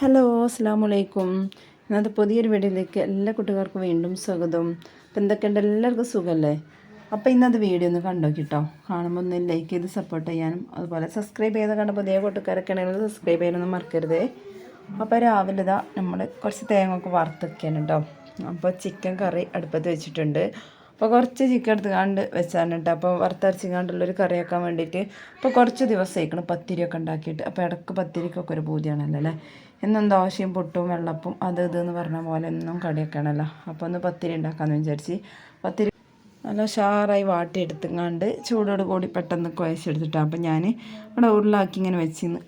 Hello അസ്സാം വലൈക്കും ഇന്നത്തെ പുതിയൊരു വീഡിയോയിലേക്ക് എല്ലാ കുട്ടികൾക്കും വീണ്ടും സ്വാഗതം. അപ്പം എന്തൊക്കെയുണ്ട്? എല്ലാവർക്കും സുഖമല്ലേ അപ്പോൾ ഇന്നത്തെ വീഡിയോ ഒന്ന് കണ്ടോ കേട്ടോ കാണുമ്പോൾ ഒന്ന് ലൈക്ക് ചെയ്ത് സപ്പോർട്ട് ചെയ്യാനും അതുപോലെ സബ്സ്ക്രൈബ് ചെയ്ത് കണ്ട പുതിയ കൂട്ടുകാരൊക്കെ ആണെങ്കിൽ സബ്സ്ക്രൈബ് ചെയ്യാനൊന്നും മറക്കരുതേ. അപ്പോൾ രാവിലെ ഇതാ നമ്മൾ കുറച്ച് തേങ്ങ ഒക്കെ വറുത്തൊക്കെയാണ് കേട്ടോ അപ്പോൾ ചിക്കൻ കറി അടുപ്പത്ത് വെച്ചിട്ടുണ്ട്. അപ്പോൾ കുറച്ച് ചിക്കൻ എടുത്ത് കണ്ട് വെച്ചാണ് കേട്ടോ അപ്പോൾ വറുത്തരച്ചിങ്ങാണ്ടുള്ളൊരു കറി വെക്കാൻ വേണ്ടിയിട്ട് ഇപ്പോൾ കുറച്ച് ദിവസം ദിവസമായിക്കണം പത്തിരിയൊക്കെ ഉണ്ടാക്കിയിട്ട്. അപ്പോൾ ഇടയ്ക്ക് പത്തിരിക്കൊക്കെ ഒരു പൂതിയാണല്ലോ അല്ലേ? എന്നും ദോശയും പുട്ടും വെള്ളപ്പും അത് ഇതെന്ന് പറഞ്ഞ പോലെ എന്നും കടിയൊക്കെയാണല്ലോ. അപ്പോൾ ഒന്ന് പത്തിരി ഉണ്ടാക്കാമെന്ന് വിചാരിച്ച് പത്തിരി നല്ല ഉഷാറായി വാട്ടിയെടുത്തുങ്ങാണ്ട് ചൂടോട് കൂടി പെട്ടെന്ന് കുഴച്ചെടുത്തിട്ടാണ് അപ്പം ഞാൻ ഇവിടെ ഉരുളാക്കി ഇങ്ങനെ വെച്ചിന്ന്.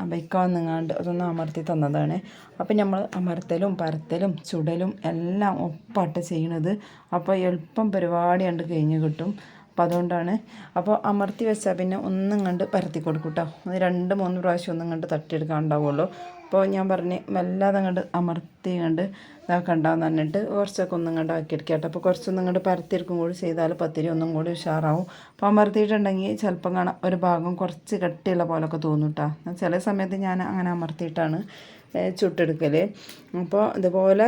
വന്നുങ്ങാണ്ട് അതൊന്ന് അമർത്തി തന്നതാണ്. അപ്പം നമ്മൾ അമർത്തലും പരത്തലും ചുടലും എല്ലാം ഒപ്പാട്ട് ചെയ്യണത് അപ്പോൾ എളുപ്പം പരിപാടി കണ്ട് കഴിഞ്ഞ് കിട്ടും. അപ്പോൾ അതുകൊണ്ടാണ്. അപ്പോൾ അമർത്തി വെച്ചാൽ പിന്നെ ഒന്നും കണ്ട് പരത്തി കൊടുക്കും കേട്ടോ അത് രണ്ട് മൂന്ന് പ്രാവശ്യം ഒന്നും കണ്ട് തട്ടിയെടുക്കാൻ ഉണ്ടാവുള്ളൂ. അപ്പോൾ ഞാൻ പറഞ്ഞ് വല്ലാതെ കണ്ട് അമർത്തി കണ്ട് ഇതാക്കണ്ടെന്ന് പറഞ്ഞിട്ട് കുറച്ചൊക്കെ ഒന്നും കണ്ട് ആക്കിയെടുക്കട്ടെ അപ്പോൾ കുറച്ചൊന്നും കണ്ട് പരത്തിയെടുക്കും കൂടി ചെയ്താൽ പത്തിരി ഒന്നും കൂടി ഉഷാറാവും. അപ്പോൾ അമർത്തിയിട്ടുണ്ടെങ്കിൽ ചിലപ്പം കാണാം ഒരു ഭാഗം കുറച്ച് കട്ടിയുള്ള പോലൊക്കെ തോന്നും കേട്ടോ. ചില സമയത്ത് ഞാൻ അങ്ങനെ അമർത്തിയിട്ടാണ്. ചുട്ടെടുക്കൽ അപ്പോൾ ഇതുപോലെ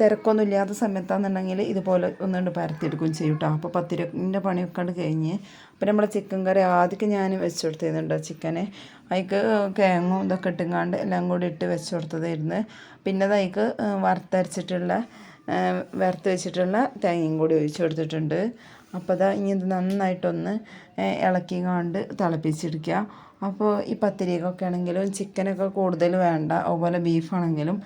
തിരക്കൊന്നും ഇല്ലാത്ത സമയത്താണെന്നുണ്ടെങ്കിൽ ഇതുപോലെ ഒന്നുകൊണ്ട് പരത്തിയെടുക്കുകയും ചെയ്യും കേട്ടോ അപ്പോൾ പത്തിരിന്റെ പണിയൊക്കെ കണ്ട് കഴിഞ്ഞ് അപ്പോൾ നമ്മളെ ചിക്കൻ കറി ആദ്യം ഞാൻ വെച്ച് കൊടുത്തിരുന്നുണ്ട് ചിക്കനെ. അതിക്ക് കേങ്ങും ഇതൊക്കെ ഇട്ടുങ്ങാണ്ട് എല്ലാം കൂടി ഇട്ട് വെച്ച് കൊടുത്തതായിരുന്നു. പിന്നെ അതിക്ക് വറുത്തരച്ചിട്ടുള്ള വറുത്ത് വെച്ചിട്ടുള്ള തേങ്ങയും കൂടി ഒഴിച്ച് കൊടുത്തിട്ടുണ്ട്. അപ്പോൾ അതാ ഇനി ഇത് നന്നായിട്ടൊന്ന് ഇളക്കി കാണ്ട് തിളപ്പിച്ചെടുക്കുക. അപ്പോൾ ഈ പത്തിരിക്കൊക്കെ ആണെങ്കിലും ചിക്കനൊക്കെ കൂടുതൽ വേണ്ട. അതുപോലെ ബീഫാണെങ്കിലും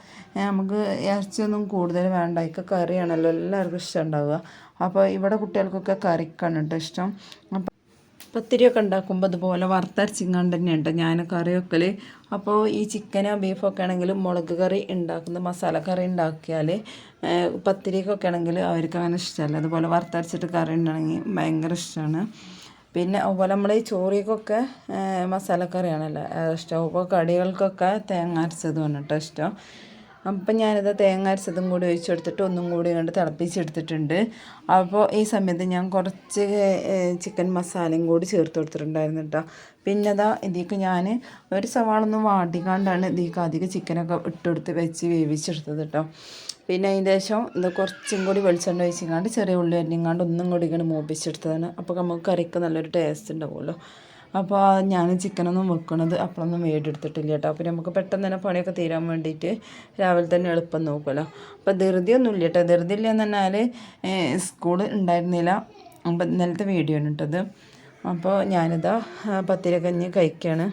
നമുക്ക് ഇറച്ചിയൊന്നും കൂടുതൽ വേണ്ട. ഇതൊക്കെ കറിയാണല്ലോ എല്ലാവർക്കും ഇഷ്ടം ഉണ്ടാവുക. അപ്പോൾ ഇവിടെ കുട്ടികൾക്കൊക്കെ കറിക്കാണ് കേട്ടോ ഇഷ്ടം. അപ്പം പത്തിരിയൊക്കെ ഉണ്ടാക്കുമ്പോൾ അതുപോലെ വറുത്തരച്ചിങ്ങാണ്ട് തന്നെയുണ്ട്. ഞാൻ കറി വെക്കൽ അപ്പോൾ ഈ ചിക്കനോ ബീഫൊക്കെ ആണെങ്കിലും മുളക് കറി ഉണ്ടാക്കുന്ന മസാല കറി ഉണ്ടാക്കിയാൽ പത്തിരിക്കൊക്കെ ആണെങ്കിൽ അവർക്ക് അങ്ങനെ ഇഷ്ടമല്ല. അതുപോലെ വറുത്തരച്ചിട്ട് കറി ഉണ്ടെങ്കിൽ ഭയങ്കര ഇഷ്ടമാണ്. പിന്നെ അതുപോലെ നമ്മൾ ഈ ചോറിക്കൊക്കെ മസാലക്കറിയാണല്ലോ അപ്പോൾ കടികൾക്കൊക്കെ തേങ്ങ അരച്ചത് വന്നിട്ട് ഇഷ്ടം. അപ്പം ഞാനിത് തേങ്ങ അരച്ചതും കൂടി ഒഴിച്ചെടുത്തിട്ട് ഒന്നും കൂടി കണ്ട് തിളപ്പിച്ചെടുത്തിട്ടുണ്ട്. അപ്പോൾ ഈ സമയത്ത് ഞാൻ കുറച്ച് ചിക്കൻ മസാലയും കൂടി ചേർത്ത് കൊടുത്തിട്ടുണ്ടായിരുന്നു കേട്ടോ. പിന്നെ അതാ ഇതിലേക്ക് ഞാൻ ഒരു സവാളൊന്നും വാട്ടിക്കാണ്ടാണ് ഇതിലേക്ക് അധികം ചിക്കനൊക്കെ ഇട്ടെടുത്ത് വെച്ച് വേവിച്ചെടുത്തത് കേട്ടോ. പിന്നെ അതിന്റെ ശേഷം ഇത് കുറച്ചും കൂടി വെളിച്ചെണ്ണ ഒഴിച്ചിങ്ങാണ്ട് ചെറിയ ഉള്ളി അരിഞ്ഞിങ്ങാണ്ട് ഒന്നും കൂടി ഇങ്ങനെ മൂപ്പിച്ചെടുത്തതാണ്. അപ്പോൾ നമുക്ക് കറിക്ക് നല്ലൊരു ടേസ്റ്റ് ഉണ്ടാവുമല്ലോ. അപ്പോൾ ഞാൻ ചിക്കനൊന്നും വെക്കണത് അപ്പോഴൊന്നും വേടിയെടുത്തിട്ടില്ല കേട്ടോ. അപ്പോൾ നമുക്ക് പെട്ടെന്ന് തന്നെ പണിയൊക്കെ തീരാൻ വേണ്ടിയിട്ട് രാവിലെ തന്നെ എളുപ്പം നോക്കുമല്ലോ അപ്പോൾ ധൃതിയൊന്നും ഇല്ല കേട്ടോ. ധൃതി ഇല്ല എന്ന് പറഞ്ഞാൽ സ്കൂൾ ഉണ്ടായിരുന്നില്ല. അപ്പം ഇന്നലത്തെ വീഡിയോ ആണ് കേട്ടത്. അപ്പോൾ ഞാനിതാ പത്തിരക്കഞ്ഞ് കഴിക്കുകയാണ്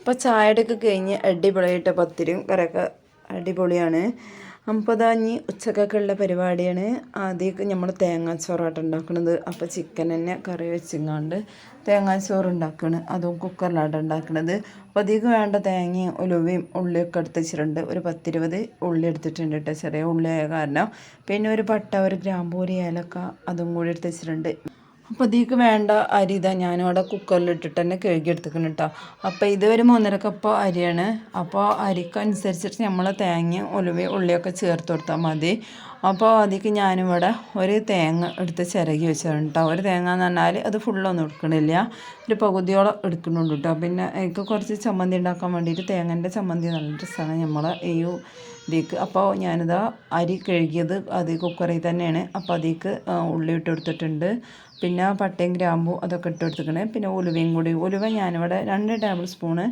അപ്പോൾ ചായയുടെയൊക്കെ കഴിഞ്ഞ് അടിപൊളിയായിട്ട് പത്തിരിയും കറിയൊക്കെ അടിപൊളിയാണ്. അപ്പോൾ അതാ ഉച്ചക്കൊക്കെയുള്ള പരിപാടിയാണ്. ആദ്യമൊക്കെ നമ്മൾ തേങ്ങാച്ചോറായിട്ട് ഉണ്ടാക്കുന്നത് അപ്പോൾ ചിക്കൻ തന്നെ കറി വെച്ചിങ്ങാണ്ട് തേങ്ങാച്ചോറ് ഉണ്ടാക്കുകയാണ് അതും കുക്കറിലാണ് ഉണ്ടാക്കുന്നത് അപ്പോൾ അധികം വേണ്ട തേങ്ങയും ഉലുവയും ഉള്ളിയൊക്കെ എടുത്ത് വെച്ചിട്ടുണ്ട്. ഒരു പത്തിരുപത് ഉള്ളി എടുത്തിട്ടുണ്ട് കേട്ടോ. ചെറിയ ഉള്ളിയായ കാരണം. പിന്നെ ഒരു പട്ട ഒരു ഗ്രാമ്പൂരി ഏലക്ക അതും കൂടി എടുത്ത് വെച്ചിട്ടുണ്ട്. അപ്പോൾ ഇതിലേക്ക് വേണ്ട അരി ഇതാ ഞാനിവിടെ കുക്കറിലിട്ടിട്ട് തന്നെ കഴുകിയെടുത്തിക്കണം കേട്ടോ. അപ്പോൾ ഇത് ഒരു മൂന്നര കപ്പ് അരിയാണ്. അപ്പോൾ അരിക്കനുസരിച്ചിട്ട് നമ്മൾ തേങ്ങ ഉലുവ ഉള്ളിയൊക്കെ ചേർത്ത് കൊടുത്താൽ മതി. അപ്പോൾ അതിലേക്ക് ഞാനിവിടെ ഒരു തേങ്ങ എടുത്ത് ചിരകി വെച്ചിട്ടുണ്ട് കേട്ടോ. ഒരു തേങ്ങ എന്ന് പറഞ്ഞാൽ അത് ഫുള്ളൊന്നും എടുക്കണില്ല. ഒരു പകുതിയോളം എടുക്കുന്നുണ്ട് കേട്ടോ. പിന്നെ എനിക്ക് കുറച്ച് ചമ്മന്തി ഉണ്ടാക്കാൻ വേണ്ടിയിട്ട് തേങ്ങന്റെ ചമ്മന്തി നല്ല രസമാണ് നമ്മൾ ഈ ഇതിലേക്ക് അപ്പോൾ ഞാനിതാ അരി കഴുകിയത് അത് കുക്കറിൽ തന്നെയാണ്. അപ്പോൾ അതിക്ക് ഉള്ളി ഇട്ട് കൊടുത്തിട്ടുണ്ട്. പിന്നെ പട്ടയും ഗ്രാമ്പും അതൊക്കെ ഇട്ട് കൊടുത്തിക്കണേ പിന്നെ ഉലുവയും കൂടി. ഉലുവ ഞാനിവിടെ രണ്ട് ടേബിൾ സ്പൂണ്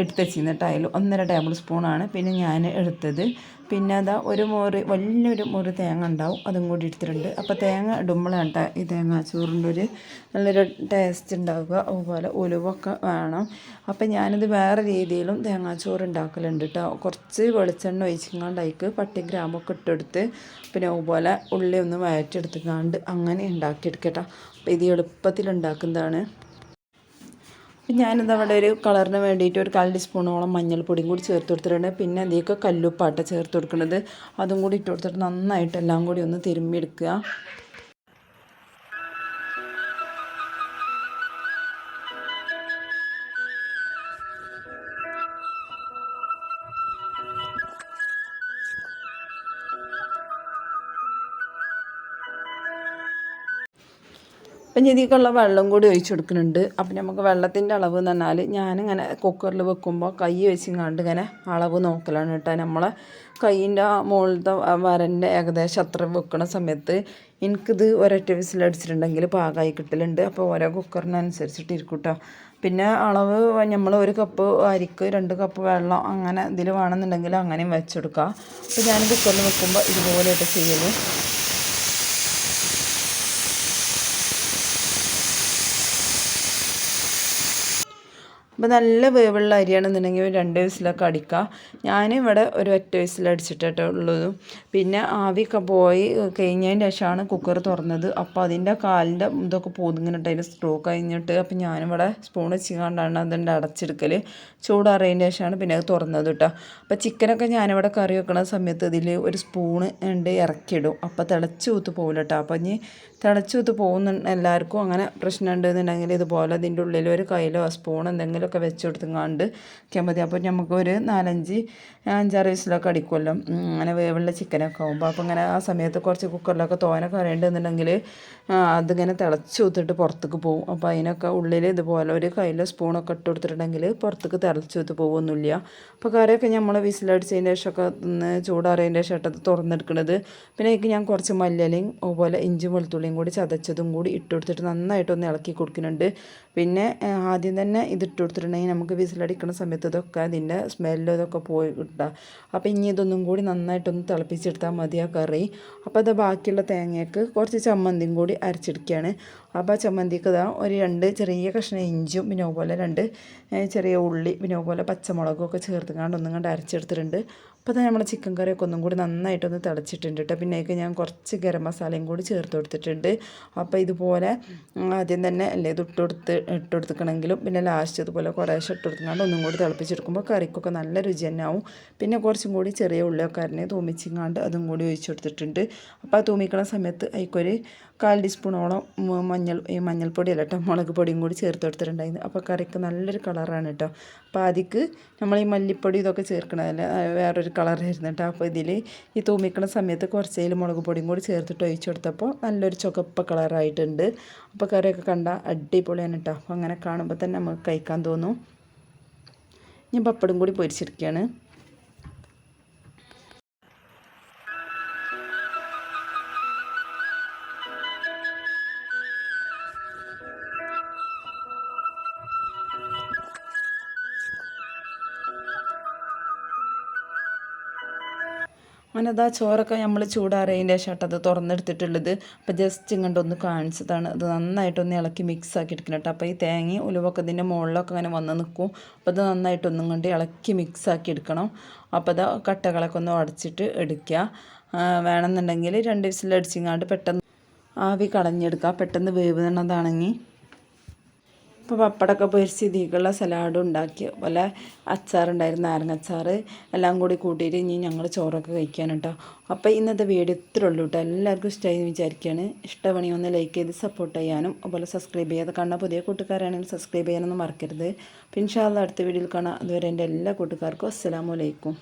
എടുത്ത് വെച്ചിരുന്നിട്ട് അതിൽ ഒന്നര ടേബിൾ സ്പൂണാണ് പിന്നെ ഞാൻ എടുത്തത്. പിന്നെ അതാ ഒരു മുറി വലിയൊരു മുറി തേങ്ങ ഉണ്ടാവും. അതും കൂടി എടുത്തിട്ടുണ്ട്. അപ്പോൾ തേങ്ങ ഇടുമ്പോഴാണ് കേട്ടോ ഈ തേങ്ങ ചോറിന്റെ ഒരു നല്ലൊരു ടേസ്റ്റ് ഉണ്ടാവുക. അതുപോലെ ഉലുവൊക്കെ വേണം. അപ്പോൾ ഞാനിത് വേറെ രീതിയിലും തേങ്ങാച്ചോറ് ഉണ്ടാക്കലുണ്ട് കേട്ടോ. കുറച്ച് വെളിച്ചെണ്ണ ഒഴിച്ചിങ്ങാണ്ടായിക്ക് പട്ടി ഗ്രാമൊക്കെ ഇട്ടെടുത്ത് പിന്നെ അതുപോലെ ഉള്ളി ഒന്ന് വയറ്റെടുത്തുങ്ങാണ്ട് അങ്ങനെ ഉണ്ടാക്കിയെടുക്കട്ടോ അപ്പോൾ ഇത് എളുപ്പത്തിൽ ഉണ്ടാക്കുന്നതാണ്. അപ്പം ഞാനിത് അവിടെ ഒരു കളറിന് വേണ്ടിയിട്ട് ഒരു കാൽ ടീസ്പൂണോളം മഞ്ഞൾപ്പൊടിയും കൂടി ചേർത്ത് കൊടുത്തിട്ടുണ്ട്. പിന്നെ അതിലേക്ക് കല്ലുപ്പാട്ട ചേർത്ത് കൊടുക്കുന്നത് അതും കൂടി ഇട്ട് കൊടുത്തിട്ട് നന്നായിട്ട് എല്ലാം കൂടി ഒന്ന് തിരുമ്മിയെടുക്കുക. അപ്പം ഇതിലേക്കുള്ള വെള്ളം കൂടി ഒഴിച്ച് കൊടുക്കുന്നുണ്ട്. അപ്പം നമുക്ക് വെള്ളത്തിന്റെ അളവ് എന്ന് പറഞ്ഞാൽ ഞാനിങ്ങനെ കുക്കറിൽ വെക്കുമ്പോൾ കൈ വെച്ചിങ്ങാണ്ട് ഇങ്ങനെ അളവ് നോക്കലാണ് കേട്ടോ. നമ്മളെ കൈയിന്റെ മുകളിലത്തെ വരന്റെ ഏകദേശം അത്ര വെക്കണ സമയത്ത് എനിക്കിത് ഒരൊറ്റ വിസിലടിച്ചിട്ടുണ്ടെങ്കിൽ പാകമായി കിട്ടലുണ്ട്. അപ്പോൾ ഓരോ കുക്കറിനനുസരിച്ചിട്ട് ഇരിക്കും കേട്ടോ. പിന്നെ അളവ് നമ്മൾ ഒരു കപ്പ് അരിക്ക് രണ്ട് കപ്പ് വെള്ളം അങ്ങനെ ഇതിൽ വേണമെന്നുണ്ടെങ്കിൽ അങ്ങനെയും വെച്ചെടുക്കുക അപ്പോൾ ഞാൻ കുക്കറിൽ വെക്കുമ്പോൾ ഇതുപോലെയൊക്കെ ചെയ്യൽ. അപ്പോൾ നല്ല വേവുള്ള അരിയാണെന്നുണ്ടെങ്കിൽ ഒരു രണ്ട് വയസ്സിലൊക്കെ അടിക്കുക ഞാനിവിടെ ഒരു ഒറ്റ വയസ്സിലടിച്ചിട്ടേ ഉള്ളതും. പിന്നെ ആവിയൊക്കെ പോയി കഴിഞ്ഞതിന് ശേഷമാണ് കുക്കർ തുറന്നത്. അപ്പോൾ അതിന്റെ കാലിന്റെ ഇതൊക്കെ പോതിങ്ങിട്ട് അതിന്റെ സ്ക്രൂ കഴിഞ്ഞിട്ട് അപ്പോൾ ഞാനിവിടെ സ്പൂൺ വെച്ചിങ്ങാണ്ടാണ് അതിന്റെ അടച്ചെടുക്കൽ ചൂടാറിയതിന് ശേഷമാണ് പിന്നെ അത് തുറന്നത് കേട്ടോ അപ്പോൾ ചിക്കനൊക്കെ ഞാനിവിടെ കറി വെക്കുന്ന സമയത്ത് ഇതിൽ ഒരു സ്പൂൺ ഉണ്ട് ഇറക്കിയിടും. അപ്പോൾ തിളച്ച് കൂത്ത് പോകില്ല കേട്ടോ അപ്പോൾ ഇനി തിളച്ച് പോകുന്ന എല്ലാവർക്കും അങ്ങനെ പ്രശ്നം ഉണ്ടെന്നുണ്ടെങ്കിൽ ഇതുപോലെ ഇതിന്റെ ഉള്ളിൽ ഒരു കയ്യിലോ സ്പൂൺ എന്തെങ്കിലുമൊക്കെ വെച്ച് കൊടുത്തുങ്ങാണ്ട് വയ്ക്കാൻ മതി. അപ്പോൾ നമുക്കൊരു നാലഞ്ച് അഞ്ചാറ് വിസിലൊക്കെ അടിക്കുമല്ലോ. അങ്ങനെ വേവുള്ള ചിക്കനൊക്കെ ആകുമ്പോൾ അപ്പോൾ അങ്ങനെ ആ സമയത്ത് കുറച്ച് കുക്കറിലൊക്കെ തോനൊക്കെ അറിയേണ്ടതെന്നുണ്ടെങ്കിൽ അതിങ്ങനെ തിളച്ച് ഊത്തിട്ട് പുറത്തേക്ക് പോകും അപ്പോൾ അതിനൊക്കെ ഉള്ളിൽ ഇതുപോലെ ഒരു കയ്യിലെ സ്പൂണൊക്കെ ഇട്ട് കൊടുത്തിട്ടുണ്ടെങ്കിൽ പുറത്തേക്ക് തിളച്ച് ഊത്ത് പോകുമൊന്നുമില്ല അപ്പോൾ കറിയൊക്കെ നമ്മൾ വിസിലടിച്ചതിന്റെ ശേഷമൊക്കെ ഒന്ന് ചൂടാറിയതിന്റെ ശേഷം തുറന്നെടുക്കുന്നത് പിന്നെ എനിക്ക് ഞാൻ കുറച്ച് മല്ലിയിലയും അതുപോലെ ഇഞ്ചി വെളുത്തുള്ളിയും കൂടി ചതച്ചതും കൂടി ഇട്ട് കൊടുത്തിട്ട് നന്നായിട്ടൊന്ന് ഇളക്കി കൊടുക്കുന്നുണ്ട്. പിന്നെ ആദ്യം തന്നെ ഇതിട്ട് ഇട്ട് കൊടുത്തിട്ടുണ്ടെങ്കിൽ നമുക്ക് വിസിലടിക്കുന്ന സമയത്ത് ഇതൊക്കെ അതിന്റെ സ്മെല്ലും ഇതൊക്കെ പോയി കിട്ടുക. അപ്പോൾ ഇനി ഇതൊന്നും കൂടി നന്നായിട്ടൊന്ന് തിളപ്പിച്ചെടുത്താൽ മതി ആ കറി. അപ്പോൾ അത് ബാക്കിയുള്ള തേങ്ങയ്ക്ക് കുറച്ച് ചമ്മന്തിയും കൂടി അരച്ചെടുക്കുകയാണ്. അപ്പോൾ ചമ്മന്തിക്ക് ഇതാ ഒരു രണ്ട് ചെറിയ കഷ്ണം ഇഞ്ചും പിന്നെ അതുപോലെ രണ്ട് ചെറിയ ഉള്ളി പിന്നെ അതുപോലെ പച്ചമുളകും ഒക്കെ ചേർത്ത് കണ്ട് ഒന്നും കണ്ട് അരച്ചെടുത്തിട്ടുണ്ട്. അപ്പോൾ തന്നെ നമ്മുടെ ചിക്കൻ കറിയൊക്കെ ഒന്നും കൂടി നന്നായിട്ടൊന്ന് തിളച്ചിട്ടുണ്ട് കേട്ടോ പിന്നെ ഞാൻ കുറച്ച് ഗരം മസാലയും കൂടി ചേർത്ത് കൊടുത്തിട്ടുണ്ട്. അപ്പോൾ ഇതുപോലെ ആദ്യം തന്നെ അല്ലേ ഇത് ഇട്ട് കൊടുത്ത് ഇട്ട് കൊടുത്തിക്കണമെങ്കിലും പിന്നെ ലാസ്റ്റ് ഇതുപോലെ കുറേശ്ശെ ഇട്ട് കൊടുത്തുകൊണ്ട് ഒന്നും കൂടി തിളപ്പിച്ചെടുക്കുമ്പോൾ കറിക്കൊക്കെ നല്ല രുചി തന്നെ ആവും. പിന്നെ കുറച്ചും കൂടി ചെറിയ ഉള്ളിയൊക്കെ അരിഞ്ഞ് തൂമിച്ചിങ്ങാണ്ട് അതും കൂടി ഒഴിച്ചു കൊടുത്തിട്ടുണ്ട്. അപ്പോൾ ആ തൂമിക്കണ സമയത്ത് അതിക്കൊരു കാൽ ടീസ്പൂണോളം മഞ്ഞൾ ഈ മഞ്ഞൾപ്പൊടി അല്ല കേട്ടോ മുളക് പൊടിയും കൂടി ചേർത്ത് കൊടുത്തിട്ടുണ്ടായിരുന്നു. അപ്പോൾ കറിക്ക് നല്ലൊരു കളറാണ് കേട്ടോ അപ്പോൾ അതിക്ക് നമ്മൾ ഈ മല്ലിപ്പൊടി ഇതൊക്കെ ചേർക്കണതല്ല? വേറൊരു കളറായിരുന്നു കേട്ടോ അപ്പോൾ ഇതിൽ ഈ തൂമിക്കണ സമയത്ത് കുറച്ചതിൽ മുളക് പൊടിയും കൂടി ചേർത്തിട്ട് ഒഴിച്ചു കൊടുത്തപ്പോൾ നല്ലൊരു ചുവപ്പ് കളറായിട്ടുണ്ട്. അപ്പോൾ കറിയൊക്കെ കണ്ടാൽ അടിപൊളിയാണ് കേട്ടോ അപ്പോൾ അങ്ങനെ കാണുമ്പോൾ തന്നെ നമുക്ക് കഴിക്കാൻ തോന്നും. ഞാൻ പപ്പടും കൂടി പൊരിച്ചെടുക്കുകയാണ് അങ്ങനെ അതാ ചോറൊക്കെ നമ്മൾ ചൂടാറിയതിന്റെ ശേഷം അത് തുറന്നെടുത്തിട്ടുള്ളത്. അപ്പോൾ ജസ്റ്റ് ഇങ്ങോട്ട് ഒന്ന് കാണിച്ചതാണ്. അത് നന്നായിട്ടൊന്ന് ഇളക്കി മിക്സ് ആക്കി എടുക്കണം കേട്ടോ. അപ്പോൾ ഈ തേങ്ങ ഉലുവൊക്കെ ഇതിന്റെ മുകളിലൊക്കെ അങ്ങനെ വന്ന് നിൽക്കും അപ്പോൾ അത് നന്നായിട്ടൊന്നും കൊണ്ട് ഇളക്കി മിക്സ് ആക്കി എടുക്കണം. അപ്പോൾ അത് കട്ടകളൊക്കെ ഒന്ന് ഉടച്ചിട്ട് എടുക്കുക വേണമെന്നുണ്ടെങ്കിൽ രണ്ട് വിസിലടിച്ചിങ്ങാണ്ട് പെട്ടെന്ന് ആവി കളഞ്ഞെടുക്കുക പെട്ടെന്ന് വേവുന്നതാണെങ്കിൽ ഇപ്പോൾ പപ്പടമൊക്കെ പൊരിച്ച് ഇതിക്കുള്ള സലാഡും ഉണ്ടാക്കി. അതുപോലെ അച്ചാറുണ്ടായിരുന്നു നാരങ്ങച്ചാറ് എല്ലാം കൂടി കൂട്ടിയിട്ട് ഇനി ഞങ്ങൾ ചോറൊക്കെ കഴിക്കാൻ കേട്ടോ അപ്പോൾ ഇന്നത്തെ വീഡിയോ ഇത്രേ ഉള്ളൂ കേട്ടോ എല്ലാവർക്കും ഇഷ്ടമായി വിചാരിക്കുകയാണ് ഇഷ്ടമാണി ഒന്ന് ലൈക്ക് ചെയ്ത് സപ്പോർട്ട് ചെയ്യാനും അതുപോലെ സബ്സ്ക്രൈബ് ചെയ്യാതെ കാണാൻ പുതിയ കൂട്ടുകാരാണെങ്കിൽ സബ്സ്ക്രൈബ് ചെയ്യാനൊന്നും മറക്കരുത്. പിന്നെ അടുത്ത വീഡിയോയിൽ കാണാം. അതുവരെ എന്റെ എല്ലാ കൂട്ടുകാർക്കും അസ്സലാമലൈക്കും